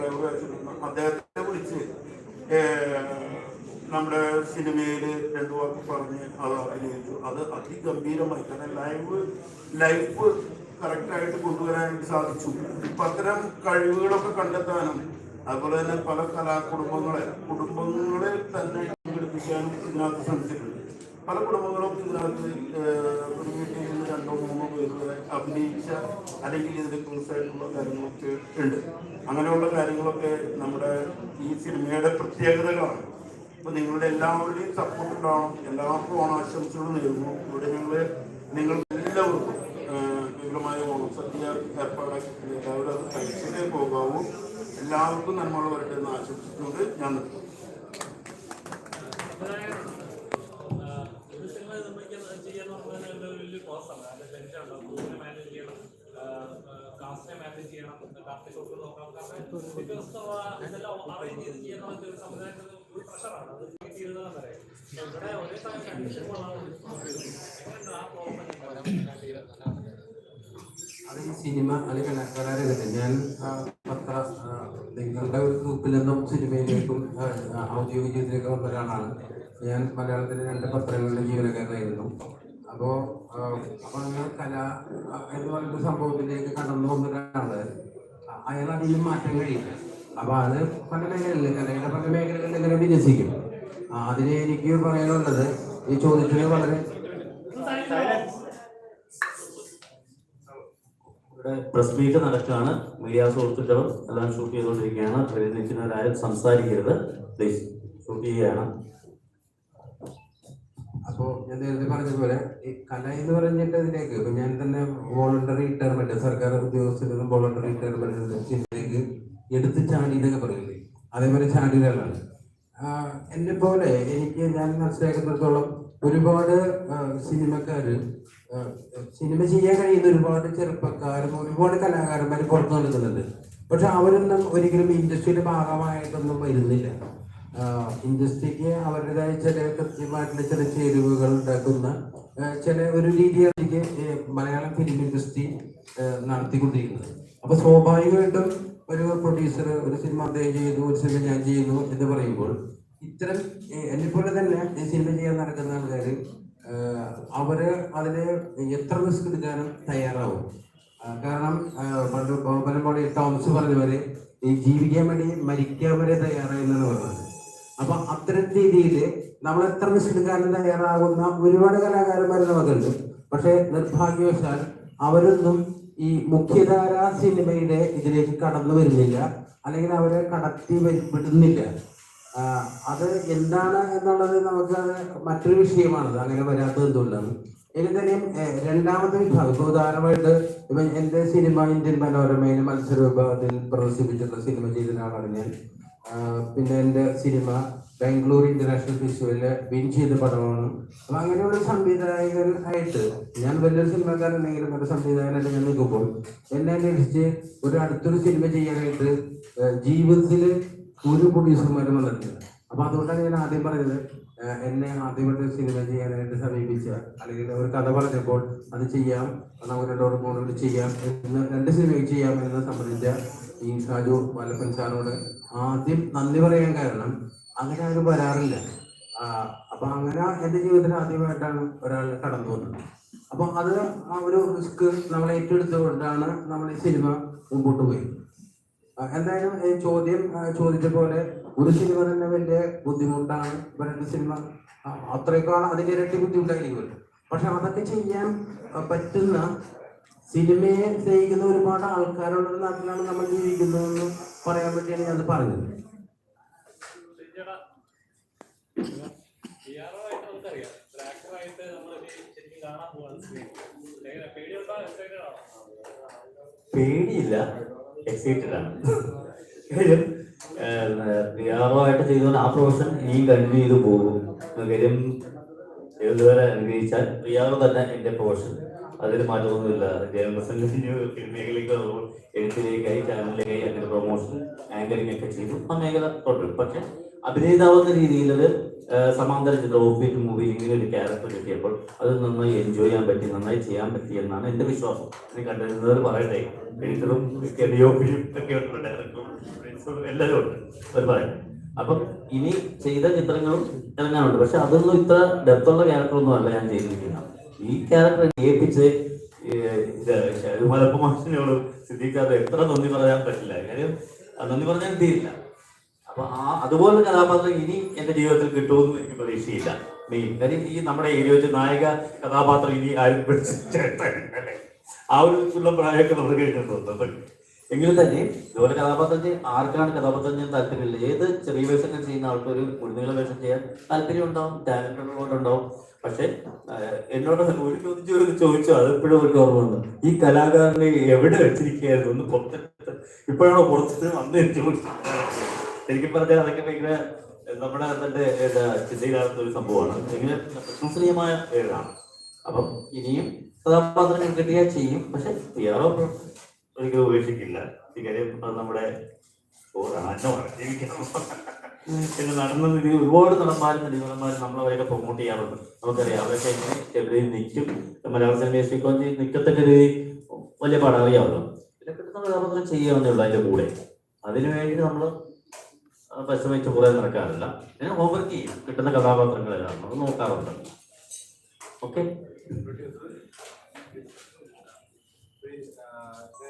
Driver അദ്ദേഹത്തെ വിളിച്ച് നമ്മുടെ സിനിമയിൽ രണ്ടു വാക്ക് പറഞ്ഞ് അത് അഭിനയിച്ചു. അത് അതിഗംഭീരമായി. കാരണം ലൈവ് ലൈഫ് കറക്റ്റായിട്ട് കൊണ്ടുവരാൻ വേണ്ടി സാധിച്ചു. ഇപ്പൊ അത്തരം കഴിവുകളൊക്കെ കണ്ടെത്താനും അതുപോലെ തന്നെ പല കലാകുടുംബങ്ങളെ കുടുംബങ്ങളെ തന്നെ പങ്കെടുപ്പിക്കാനും ഇതിനകത്ത് ശ്രമിച്ചിട്ടുണ്ട്. പല കുടുംബങ്ങളും ഇതിനകത്ത് ഏഹ്, ഒരു വീട്ടിൽ നിന്ന് രണ്ടോ മൂന്നോ പേര് വരെ അഭിനയിച്ച അല്ലെങ്കിൽ ഇതിന്റെ ക്രൂസായിട്ടുള്ള കാര്യങ്ങളൊക്കെ ഉണ്ട്. അങ്ങനെയുള്ള കാര്യങ്ങളൊക്കെ നമ്മുടെ ഈ സിനിമയുടെ പ്രത്യേകതകളാണ്. അപ്പൊ നിങ്ങളുടെ എല്ലാവരുടെയും സപ്പോർട്ട് ഉണ്ടാവണം. എല്ലാവർക്കും ഓണാശംസകൾ നേരുന്നു. ഇവിടെ ഞങ്ങൾ നിങ്ങൾ എല്ലാവർക്കും വിപുലമായ ഓണസദ്യ ഏർപ്പാടാക്കി എല്ലാവരും അത് കഴിച്ചിട്ടേ പോകാവൂ. എല്ലാവർക്കും നന്മകൾ വരട്ടെ എന്ന് ആശംസിച്ചുകൊണ്ട് ഞാൻ നിർത്തുന്നു. പ്രഷറാണ് അത് ഒരേ സമയം അത് ഈ സിനിമ അല്ലെങ്കിൽ കലാരംഗത്ത് ഞാൻ പത്ര നിങ്ങളുടെ ഒരു ഗ്രൂപ്പിൽ നിന്നും സിനിമയിലേക്കും ഔദ്യോഗിക ജീവിതത്തിലേക്കും വന്ന ഒരാളാണ് ഞാൻ മലയാളത്തിലെ രണ്ട് പത്രങ്ങളുടെ ജീവനക്കാരനായിരുന്നു. അപ്പോൾ കല എന്ന് പറയുന്ന സംഭവത്തിലേക്ക് കടന്നു വന്നിട്ടാണ്. അയാൾ അതിന് മാറ്റം കഴിയില്ല. അപ്പൊ അത് പല മേഖലകളിൽ കലയുടെ പല മേഖലകളിൽ ഇങ്ങനെ വിന്യസിക്കും. അതിനെ എനിക്ക് പറയാനുള്ളത് ഈ ചോദ്യത്തിന് വളരെ ഇവിടെ പ്രസ് മീറ്റ് നടക്കുകയാണ്. മീഡിയ സുഹൃത്തുക്കളും എല്ലാം ഷൂട്ട് ചെയ്തുകൊണ്ടിരിക്കുകയാണ്. അതിൽ നിൽക്കുന്നവരാരും സംസാരിക്കരുത്. പ്ലീസ് ഷൂട്ട് ചെയ്യുകയാണ്. അപ്പോ ഞാൻ നേരത്തെ പോലെ ഈ കല എന്ന് പറഞ്ഞിട്ട് ഇതിലേക്ക് ഇപ്പൊ ഞാൻ തന്നെ വോളണ്ടറി റിട്ടയർമെന്റ് സർക്കാർ ഉദ്യോഗസ്ഥരിൽ നിന്നും വോളണ്ടറി ചിന്തയിലേക്ക് എടുത്ത് ചാടി എന്നൊക്കെ പറയില്ലേ? അതേപോലെ ചാടികളാണ് എന്നെ പോലെ എനിക്ക് ഞാൻ മനസ്സിലാക്കുന്നിടത്തോളം ഒരുപാട് സിനിമക്കാര് സിനിമ ചെയ്യാൻ കഴിയുന്ന ഒരുപാട് ചെറുപ്പക്കാരും ഒരുപാട് കലാകാരന്മാരും പുറത്തു നിൽക്കുന്നുണ്ട് പക്ഷെ അവരൊന്നും ഒരിക്കലും ഇൻഡസ്ട്രിയുടെ ഭാഗമായിട്ടൊന്നും വരുന്നില്ല. ഇൻഡസ്ട്രിക്ക് അവരുടേതായ ചില കൃത്യമായിട്ടുള്ള ചില ചേരുവകൾ ഉണ്ടാക്കുന്ന ചില ഒരു രീതിയിലേക്ക് മലയാളം ഫിലിം ഇൻഡസ്ട്രി നടത്തിക്കൊണ്ടിരിക്കുന്നത്. അപ്പൊ സ്വാഭാവികമായിട്ടും ഒരു പ്രൊഡ്യൂസർ ഒരു സിനിമ അദ്ദേഹം ചെയ്യുന്നു ഒരു സിനിമ ഞാൻ ചെയ്യുന്നു എന്ന് പറയുമ്പോൾ ഇത്തരം എന്നെ പോലെ തന്നെ ഈ സിനിമ ചെയ്യാൻ നടക്കുന്ന ആൾക്കാർ അവർ അതിന് എത്ര റിസ്ക് എടുക്കാനും തയ്യാറാവും. കാരണം പണ്ട് പലപ്പോഴും ടോംസ് പറഞ്ഞവരെ ഈ ജീവിക്കാൻ വേണ്ടി മരിക്കാൻ വരെ തയ്യാറായി എന്നാണ് പറഞ്ഞത്. അപ്പൊ അത്തരം രീതിയിൽ നമ്മൾ എത്ര എടുക്കാനും തയ്യാറാകുന്ന ഒരുപാട് കലാകാരന്മാർ നമുക്കുണ്ട് പക്ഷെ നിർഭാഗ്യവശാൽ അവരൊന്നും ഈ മുഖ്യധാര സിനിമയുടെ ഇതിലേക്ക് കടന്നു വരുന്നില്ല. അല്ലെങ്കിൽ അവരെ കടത്തി വിടുന്നില്ല. അത് എന്താണ് എന്നുള്ളത് നമുക്ക് മറ്റൊരു വിഷയമാണത്. അങ്ങനെ വരാത്തത് എന്തുകൊണ്ടാണ്? ഇനി തന്നെയും രണ്ടാമത്തെ വിഭാഗം. ഇപ്പൊ ഉദാഹരണമായിട്ട് ഇപ്പൊ എന്റെ സിനിമ ഇന്ത്യൻ മനോരമയിൽ മത്സര വിഭാഗത്തിൽ പ്രദർശിപ്പിച്ചിട്ടുള്ള സിനിമ ചെയ്ത ഒരാളാണ് ഞാൻ. പിന്നെ എന്റെ സിനിമ ബാംഗ്ലൂർ ഇന്റർനാഷണൽ ഫെസ്റ്റിവലിൽ വിൻ ചെയ്ത പടമാണ്. അപ്പൊ അങ്ങനെയുള്ള സംവിധായകൻ ആയിട്ട് ഞാൻ വലിയൊരു സിനിമക്കാരനെങ്കിലും ഒരു സംവിധായകനായിട്ട് ഞാൻ നിൽക്കുമ്പോൾ എന്നെ അന്വേഷിച്ച് ഒരു അടുത്തൊരു സിനിമ ചെയ്യാനായിട്ട് ജീവിതത്തിൽ ഒരു പ്രൊഡ്യൂസർമാരും വന്നിട്ടില്ല. അപ്പൊ അതുകൊണ്ടാണ് ഞാൻ ആദ്യം പറഞ്ഞത് എന്നെ ആദ്യമായിട്ട് സിനിമ ചെയ്യാനായിട്ട് സമീപിച്ച അല്ലെങ്കിൽ ഒരു കഥ പറഞ്ഞപ്പോൾ അത് ചെയ്യാം നമുക്ക് രണ്ടോട് മൂന്നോട് ചെയ്യാം എന്ന് രണ്ട് സിനിമയ്ക്ക് ചെയ്യാം എന്ന് സംബന്ധിച്ച ഈ ഷാജു വല്ലപ്പൻ സാറിനോട് ആദ്യം നന്ദി പറയാൻ കാരണം അങ്ങനെ ആരും വരാറില്ല. അപ്പൊ അങ്ങനെ എന്റെ ജീവിതത്തിൽ ആദ്യമായിട്ടാണ് ഒരാൾ കടന്നു വന്നത്. അപ്പൊ അത് ഒരു റിസ്ക് നമ്മൾ ഏറ്റെടുത്തുകൊണ്ടാണ് നമ്മൾ ഈ സിനിമ മുമ്പോട്ട് പോയി എന്തായാലും ചോദ്യം ചോദിച്ച പോലെ ഒരു സിനിമ തന്നെ വലിയ ബുദ്ധിമുട്ടാണ്. ഇപ്പൊ രണ്ട് സിനിമ ആ, അത്രയൊക്കെയാണ് അതിന്റെ ഇരട്ടി ബുദ്ധിമുട്ടായിരിക്കുമല്ലോ. പക്ഷെ അതൊക്കെ ചെയ്യാൻ പറ്റുന്ന സിനിമയെ സ്നേഹിക്കുന്ന ഒരുപാട് ആൾക്കാരുള്ള നാട്ടിലാണ് നമ്മൾ ജീവിക്കുന്നതെന്ന് പറയാൻ വേണ്ടിയാണ് ഞാൻ പറഞ്ഞത്. പേടിയില്ല. എക്സൈറ്റഡ് ആണ്. ആയിട്ട് ചെയ്തുകൊണ്ട് ആ പ്രൊഫഷൻ ഇനിയും കണ്ടിന്യൂ ചെയ്ത് പോകും. കാര്യം ഇതുവരെ അനുഗ്രഹിച്ചാൽ പ്രിയാറോ തന്നെ എന്റെ പ്രൊഫഷൻ അതിൽ മാറ്റമൊന്നുമില്ല. ജേർണലിസം കഴിഞ്ഞു മേഖലയ്ക്ക് എഴുത്തിലേക്കായി ചാനലിലേക്കായി അങ്ങനെ പ്രൊമോഷൻ ആങ്കറിംഗ് ഒക്കെ ചെയ്തു. ആ മേഖല തുടരും. പക്ഷെ അഭിനേതാവുന്ന രീതിയിൽ അത് സമാന്തര ചിത്രം ഓഫീസ് മൂവി ഇങ്ങനെ ഒരു ക്യാരക്ടർ കിട്ടിയപ്പോൾ അത് നന്നായി എൻജോയ് ചെയ്യാൻ പറ്റി നന്നായി ചെയ്യാൻ പറ്റി എന്നാണ് എന്റെ വിശ്വാസം. ഇനി കണ്ടിരുന്നവർ പറയട്ടെ. എഴുത്തറും ഒക്കെ ഉണ്ട് ഡയറക്ടറും എല്ലാവരും ഉണ്ട്. അവർ പറയാം അപ്പം ഇനി ചെയ്ത ചിത്രങ്ങളും ഇറങ്ങാനുണ്ട് പക്ഷെ അതൊന്നും ഇത്ര ഡെപ്തുള്ള ക്യാരക്ടറൊന്നും അല്ല ഞാൻ ചെയ്തിരിക്കുന്നത്. ഈ ക്യാരക്ടർ ഏൽപ്പിച്ച് മലപ്പ മാഷിനോട് സിദ്ധിക്കാതെ എത്ര നന്ദി പറയാൻ പറ്റില്ല. കാര്യം നന്ദി പറഞ്ഞാൽ തീരില്ല. അപ്പൊ ആ അതുപോലെ കഥാപാത്രം ഇനി എന്റെ ജീവിതത്തിൽ കിട്ടുമെന്ന് എനിക്ക് പ്രതീക്ഷയില്ല. മെയിൻ കാര്യം ഈ നമ്മുടെ ഏരിയ വെച്ച് നായക കഥാപാത്രം ഇനി ആരും ആ ഒരു ഉള്ള പ്രായമൊക്കെ നമ്മൾ കഴിഞ്ഞിട്ടുണ്ട് എങ്കിലും തന്നെ ഇതുപോലെ കഥാപാത്രം ആർക്കാണ് കഥാപാത്രം ചെയ്യാൻ താല്പര്യമില്ല ഏത് ചെറിയ വേഷം ചെയ്യുന്ന ആൾക്കൊരു മുഴുനീള വേഷം ചെയ്യാൻ താല്പര്യം ഉണ്ടാവും ടാലന്റ് ഉള്ളതുകൊണ്ടുണ്ടാവും പക്ഷെ എന്നോട് ഒരു ചോദിച്ചു ഒരു ചോദിച്ചു. അത് ഇപ്പോഴും ഒരു ഓർമ്മ വന്നു ഈ കലാകാരനെ എവിടെ വെച്ചിരിക്കുകയായിരുന്നു? ഒന്ന് പുറത്തെടുത്ത്. ഇപ്പോഴാണോ പുറത്ത് വന്ന് ചോദിച്ചു ശരിക്കും പറഞ്ഞാൽ അതൊക്കെ ഭയങ്കര നമ്മുടെ തന്റെ ചിന്തയിലാകുന്ന ഒരു സംഭവമാണ്. ഭയങ്കര പ്രശംസനീയമായ ഏതാണ് അപ്പം ഇനിയും കഥാപാത്രങ്ങൾ കിട്ടിയാൽ ചെയ്യും. പക്ഷെ തിയാറോ ഒരിക്കലും ഉപേക്ഷിക്കില്ല. ഈ കാര്യം നമ്മുടെ നമ്മുടെ ഓരാനമാണ് ജീവിക്കണം പിന്നെ നടന്ന രീതി ഒരുപാട് നടന്മാരും നടിമാരും നമ്മളവരെയൊക്കെ പ്രൊമോട്ട് ചെയ്യാറുണ്ട്. നമുക്കറിയാം. അവരൊക്കെ എങ്ങനെ എവിടെയും നിൽക്കും. മലയാള സിനിമയെ സ്വീകരിച്ച് നിൽക്കത്തക്ക രീതി വലിയ പടം അറിയാമല്ലോ പിന്നെ കിട്ടുന്ന കഥാപാത്രം ചെയ്യാവുന്നേ അതിന്റെ കൂടെ. അതിനു വേണ്ടി നമ്മൾ പരിശ്രമിച്ച് കൂടെ നടക്കാറില്ല. പിന്നെ ഹോംവർക്ക് ചെയ്യും. കിട്ടുന്ന കഥാപാത്രങ്ങളെല്ലാം. നമ്മൾ നോക്കാറുണ്ട്. ഓക്കെ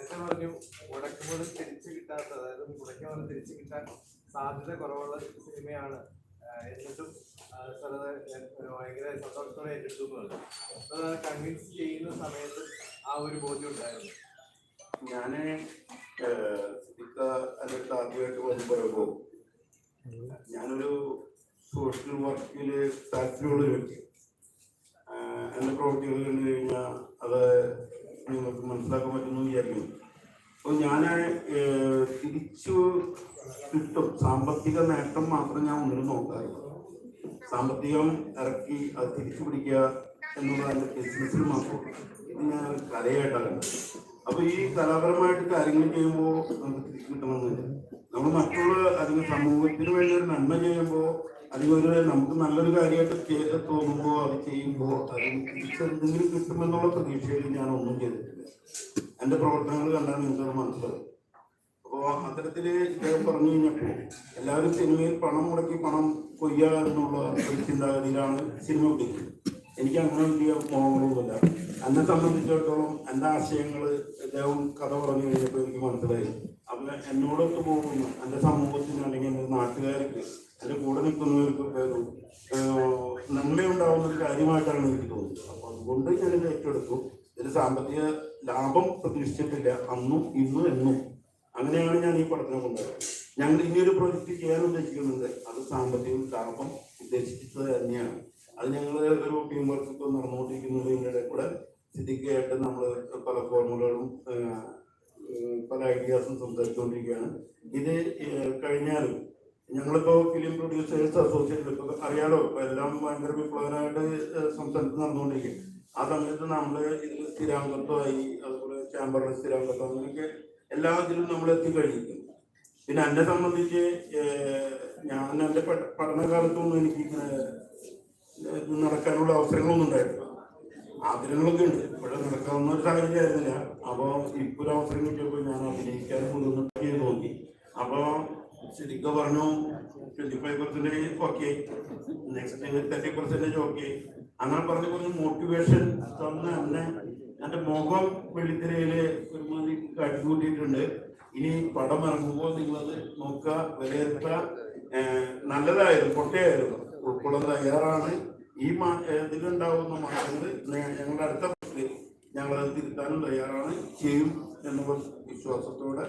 നേരത്തെ പറഞ്ഞു മുടക്കുമ്പോൾ തിരിച്ചു കിട്ടാത്ത അതായത് മുടക്കുമ്പോൾ തിരിച്ചു കിട്ടാൻ സാധ്യത കുറവുള്ള സിനിമയാണ് എന്നിട്ടും ഭയങ്കര സന്തോഷത്തോടെ ഏറ്റെടുത്തു എന്ന് പറഞ്ഞു. അപ്പോൾ കൺവിൻസ് ചെയ്യുന്ന സമയത്ത് ആ ഒരു ബോധ്യം ഉണ്ടായിരുന്നു. ഞാൻ സിദ്ദിഖ അതിനകത്ത് ആദ്യമായിട്ട് പറയുമ്പോൾ ഞാനൊരു സോഷ്യൽ വർക്കിൽ താല്പര്യമുള്ള വ്യക്തി. ആഹ് എന്റെ പ്രവൃത്തികൾ കണ്ടു കഴിഞ്ഞാൽ അത് നിങ്ങൾക്ക് മനസ്സിലാക്കാൻ പറ്റുമെന്ന് വിചാരിക്കുന്നു. അപ്പോൾ ഞാൻ തിരിച്ചു കിട്ടും. സാമ്പത്തിക നേട്ടം മാത്രം ഞാൻ ഒന്നിനും നോക്കാറുള്ളൂ സാമ്പത്തികം ഇറക്കി അത് തിരിച്ചു പിടിക്കുക എന്നുള്ള ബിസിനസ്സിൽ മാത്രം ഞാൻ കലയായിട്ടാണ്. അപ്പോൾ അപ്പൊ ഈ കലാപരമായിട്ട് കാര്യങ്ങൾ ചെയ്യുമ്പോൾ നമുക്ക് തിരിച്ചു കിട്ടണമെന്നില്ല. നമ്മൾ മറ്റുള്ള അല്ലെങ്കിൽ സമൂഹത്തിന് വേണ്ടി ഒരു നന്മ ചെയ്യുമ്പോൾ ഒരു നമുക്ക് നല്ലൊരു കാര്യമായിട്ട് ചെയ്ത് തോന്നുമ്പോൾ അത് ചെയ്യുമ്പോൾ അത് എന്തെങ്കിലും കിട്ടുമെന്നുള്ള പ്രതീക്ഷയിൽ ഞാൻ ഒന്നും ചെയ്തിട്ടില്ല. എന്റെ പ്രവർത്തനങ്ങൾ കണ്ടാൽ നിങ്ങൾക്കത് മനസ്സിലാവും. അപ്പോൾ അത്തരത്തിൽ ഇദ്ദേഹം പറഞ്ഞു കഴിഞ്ഞപ്പോൾ എല്ലാവരും സിനിമയിൽ പണം മുടക്കി പണം കൊയ്യുക എന്നുള്ള ഒരു ചിന്താഗതിയിലാണ് സിനിമ ഉദ്ദേശിക്കുന്നത് എനിക്ക് അങ്ങനെ വലിയ മോഹങ്ങളൊന്നുമില്ല. എന്നെ സംബന്ധിച്ചിടത്തോളം എന്റെ ആശയങ്ങൾ അദ്ദേഹം കഥ പറഞ്ഞു കഴിഞ്ഞപ്പോൾ എനിക്ക് മനസ്സിലായി. അപ്പം എന്നോടൊത്ത് പോകുന്ന. എന്റെ സമൂഹത്തിന് അല്ലെങ്കിൽ എന്റെ നാട്ടുകാർക്ക് എന്റെ കൂടെ നിൽക്കുന്നവർക്ക് ഒരു നന്മയുണ്ടാവുന്ന ഒരു കാര്യമായിട്ടാണ് എനിക്ക് തോന്നുന്നത്. അപ്പോൾ അതുകൊണ്ട് ഞാനിത് ഏറ്റെടുത്തു. ഇതിൽ സാമ്പത്തിക ലാഭം പ്രതീക്ഷിച്ചിട്ടില്ല. അന്നും ഇന്നും എന്നും. അങ്ങനെയാണ് ഞാൻ ഈ പഠനം കൊണ്ടുവരുന്നത്. ഞങ്ങൾ ഇനിയൊരു പ്രൊജക്റ്റ് ചെയ്യാൻ ഉദ്ദേശിക്കുന്നുണ്ട്. അത് സാമ്പത്തിക ലാഭം ഉദ്ദേശിച്ചത് തന്നെയാണ്. അത് ഞങ്ങൾ ഒരു ടീം വർക്ക് ഇപ്പം നടന്നുകൊണ്ടിരിക്കുന്നതിന്റെ കൂടെ സിദ്ധിക്കായിട്ട് നമ്മൾ പല ഫോർമുലകളും പല ഐഡിയാസും സംസാരിച്ചുകൊണ്ടിരിക്കുകയാണ്. ഇത് കഴിഞ്ഞാലും ഞങ്ങളിപ്പോ ഫിലിം പ്രൊഡ്യൂസേഴ്സ് അസോസിയേഷൻ ഇപ്പോൾ അറിയാലോ എല്ലാം ഭയങ്കര വിപ്ലവനായിട്ട് സംസ്ഥാനത്ത് നടന്നുകൊണ്ടിരിക്കും. ആ സമയത്ത് നമ്മൾ ഇതിൽ സ്ഥിരാംഗത്വമായി അതുപോലെ ചാമ്പറിൽ സ്ഥിരാംഗത്വം അങ്ങനെയൊക്കെ എല്ലാ ഇതിലും നമ്മൾ എത്തിക്കഴിഞ്ഞിരിക്കും. പിന്നെ എന്നെ സംബന്ധിച്ച് ഞാൻ എന്റെ പഠ- പഠനകാലത്തൊന്നും എനിക്ക് ഇങ്ങനെ ഇത് നടക്കാനുള്ള അവസരങ്ങളൊന്നും ഉണ്ടായിരുന്നു ആഗ്രഹങ്ങളൊക്കെ ഉണ്ട്. ഇവിടെ നടക്കാവുന്ന ഒരു സാഹചര്യം ആയിരുന്നില്ല. അപ്പോൾ ഇപ്പോൾ ഒരു അവസരം കിട്ടിയപ്പോൾ ഞാൻ അഭിനയിക്കാൻ മുതിർന്ന് തോന്നി അപ്പോൾ ശരിക്കും പറഞ്ഞു twenty five percentage okay next thirty percentage okay. അങ്ങനെ പറഞ്ഞ കുറച്ച് മോട്ടിവേഷൻ തന്ന എന്നെ എന്റെ മുഖം വെളിത്തിരയിൽ ഒരുമാതിരി കാട്ടിക്കൂട്ടിയിട്ടുണ്ട് ഇനി പടം ഇറങ്ങുമ്പോൾ നിങ്ങളത് നോക്കുക വിലയിരുത്തുക നല്ലതായിരുന്നു പൊട്ടയായിരുന്നു. ഉൾക്കൊള്ളാൻ തയ്യാറാണ്. ഈ മാ ഇതിലുണ്ടാവുന്ന മാറ്റങ്ങൾ ഞങ്ങളുടെ അടുത്ത ഞങ്ങളത് തിരുത്താനും തയ്യാറാണ് ചെയ്യും എന്നുള്ള വിശ്വാസത്തോടെ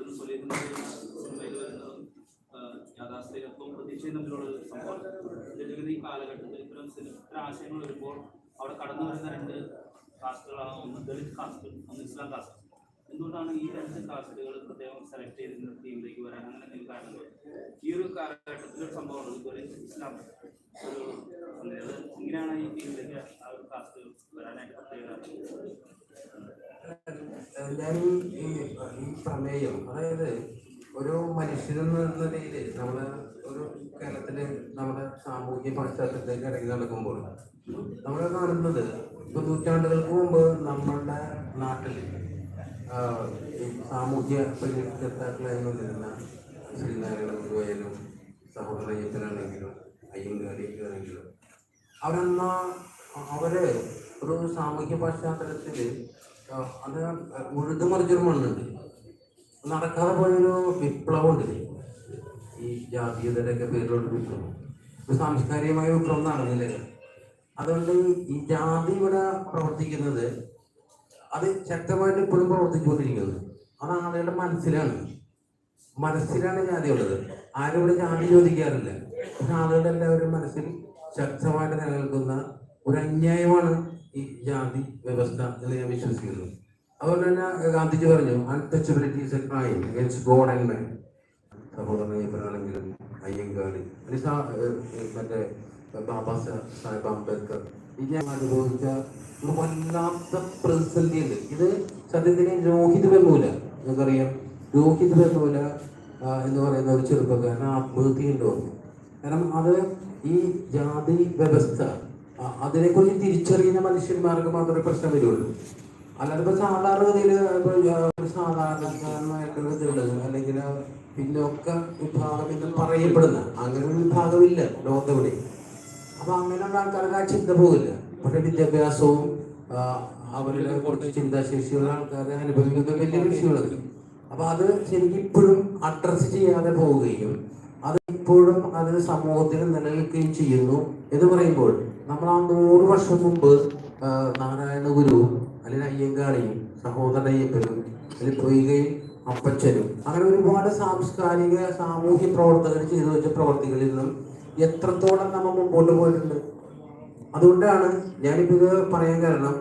ഒരു സ്വലീപിന്റെ സിനിമയിൽ വരുന്നതും സംഭവം തമ്മിലുള്ള ജനഗതി ഈ കാലഘട്ടത്തിൽ ഇത്തരം ആശയങ്ങൾ വരുമ്പോൾ അവിടെ കടന്നു വരുന്ന രണ്ട് കാസ്റ്റുകളാണ് ഒന്ന് ദളിത് കാസ്റ്റ് ഒന്ന് ഇസ്ലാം കാസ്റ്റ് എന്തുകൊണ്ടാണ് ഈ രണ്ട് കാസ്റ്റുകൾ പ്രത്യേകം സെലക്ട് ചെയ്ത് ടീമിലേക്ക് വരാൻ? അങ്ങനെ എന്തെങ്കിലും കാരണങ്ങൾ ഈ ഒരു കാലഘട്ടത്തിൽ സംഭവമാണ് ഇതുപോലെ ഇസ്ലാം ഒരു ഇങ്ങനെയാണ് ഈ ടീമിലേക്ക് ആ ഒരു കാസ്റ്റ് വരാനായിട്ട് പ്രത്യേക ഞാൻ ഈ പ്രമേയം അതായത് ഒരു മനുഷ്യനെന്ന നിലയിൽ നമ്മൾ ഒരു കേരളത്തിൽ നമ്മുടെ സാമൂഹ്യ പശ്ചാത്തലത്തിലേക്ക് ഇറങ്ങി നടക്കുമ്പോൾ നമ്മൾ കാണുന്നത് ഇപ്പൊ നൂറ്റാണ്ടുകൾക്ക് മുമ്പ് നമ്മളുടെ നാട്ടിൽ സാമൂഹ്യ പരിഷ്കർത്താക്കളായി വന്നിരുന്ന ശ്രീനാരായണ ഗുരുവായാലും സഹോദര അയ്യപ്പനാണെങ്കിലും അയ്യങ്കാളിയൊക്കെ ആണെങ്കിലും അവരെന്ന അവർ ഒരു സാമൂഹ്യ പശ്ചാത്തലത്തിൽ ആഹ് അത് ഉഴുതുമറിച്ചൊരു മണ്ണുണ്ട്. നടക്കാതെ പോയൊരു വിപ്ലവം ഉണ്ട് ഈ ജാതീയതയുടെയൊക്കെ പേരിലോട്ട് വിപ്ലവം ഒരു സാംസ്കാരികമായ വിപ്ലവം നടന്നില്ലേ? അതുകൊണ്ട് ഈ ജാതി ഇവിടെ പ്രവർത്തിക്കുന്നത് അത് ശക്തമായിട്ട് ഇപ്പോഴും പ്രവർത്തിച്ചുകൊണ്ടിരിക്കുന്നത്. അത് ആളുകളുടെ മനസ്സിലാണ്. മനസ്സിലാണ് ജാതി ഉള്ളത് ആരും ഇവിടെ ജാതി ചോദിക്കാറില്ല. പക്ഷെ ആളുകളുടെ എല്ലാവരും മനസ്സിൽ ശക്തമായിട്ട് നിലനിൽക്കുന്ന ഒരു അന്യായമാണ് ഈ ജാതി വ്യവസ്ഥ എന്ന് ഞാൻ വിശ്വസിക്കുന്നു. അതുപോലെ തന്നെ ഗാന്ധിജി പറഞ്ഞു untouchability is a crime against god and man സഹോദരൻ അയ്യങ്കാളി മറ്റേ ബാബാ സാഹിബ് അംബേദ്കർ ഞാൻ അനുഭവിച്ച ഒരു വല്ലാത്ത പ്രതിസന്ധിയുണ്ട്. ഇത് സത്യത്തിന് രോഹിത് വെന്നൂല നിങ്ങൾക്കറിയാം രോഹിത് വെന്നൂല എന്ന് പറയുന്ന ഒരു ചെറുപ്പക്കാരൻ ആത്മഹത്യ ഉണ്ടാവുന്നു കാരണം അത് ഈ ജാതി വ്യവസ്ഥ അതിനെക്കുറിച്ച് തിരിച്ചറിയുന്ന മനുഷ്യന്മാർക്ക് മാത്രമേ പ്രശ്നം വരുള്ളൂ. അല്ലാതെ ഇപ്പൊ സാധാരണഗതിയിൽ സാധാരണക്കാരനായിട്ടുള്ള അല്ലെങ്കിൽ പിന്നോക്ക വിഭാഗം എന്ന് പറയപ്പെടുന്ന അങ്ങനെ ഒരു വിഭാഗമില്ല ലോകത്തെവിടെ. അപ്പൊ അങ്ങനെയുള്ള ആൾക്കാർക്ക് ആ ചിന്ത പോകില്ല. പക്ഷെ വിദ്യാഭ്യാസവും അവരുടെ കുറച്ച് ചിന്താശേഷിയുള്ള ആൾക്കാരെ അനുഭവിക്കുന്ന വലിയ വിഷയമുള്ളത് അപ്പൊ അത് ശരിക്കും ഇപ്പോഴും അഡ്രസ് ചെയ്യാതെ പോവുകയും അത് ഇപ്പോഴും അത് സമൂഹത്തിൽ നിലനിൽക്കുകയും ചെയ്യുന്നു എന്ന് പറയുമ്പോൾ നമ്മൾ ആ നൂറ് വർഷം മുമ്പ് നാരായണ ഗുരുവും അല്ലെങ്കിൽ അയ്യങ്കാളിയും സഹോദര അയ്യപ്പനും അല്ലെങ്കിൽ പൊയ്കയും അപ്പച്ചനും. അങ്ങനെ ഒരുപാട് സാംസ്കാരിക സാമൂഹ്യ പ്രവർത്തകർ ചെയ്തു വെച്ച പ്രവർത്തികളിൽ നിന്നും എത്രത്തോളം നമ്മൾ മുമ്പോട്ട് പോയിട്ടുണ്ട്. അതുകൊണ്ടാണ് ഞാനിപ്പോ ഇത് പറയാൻ കാരണം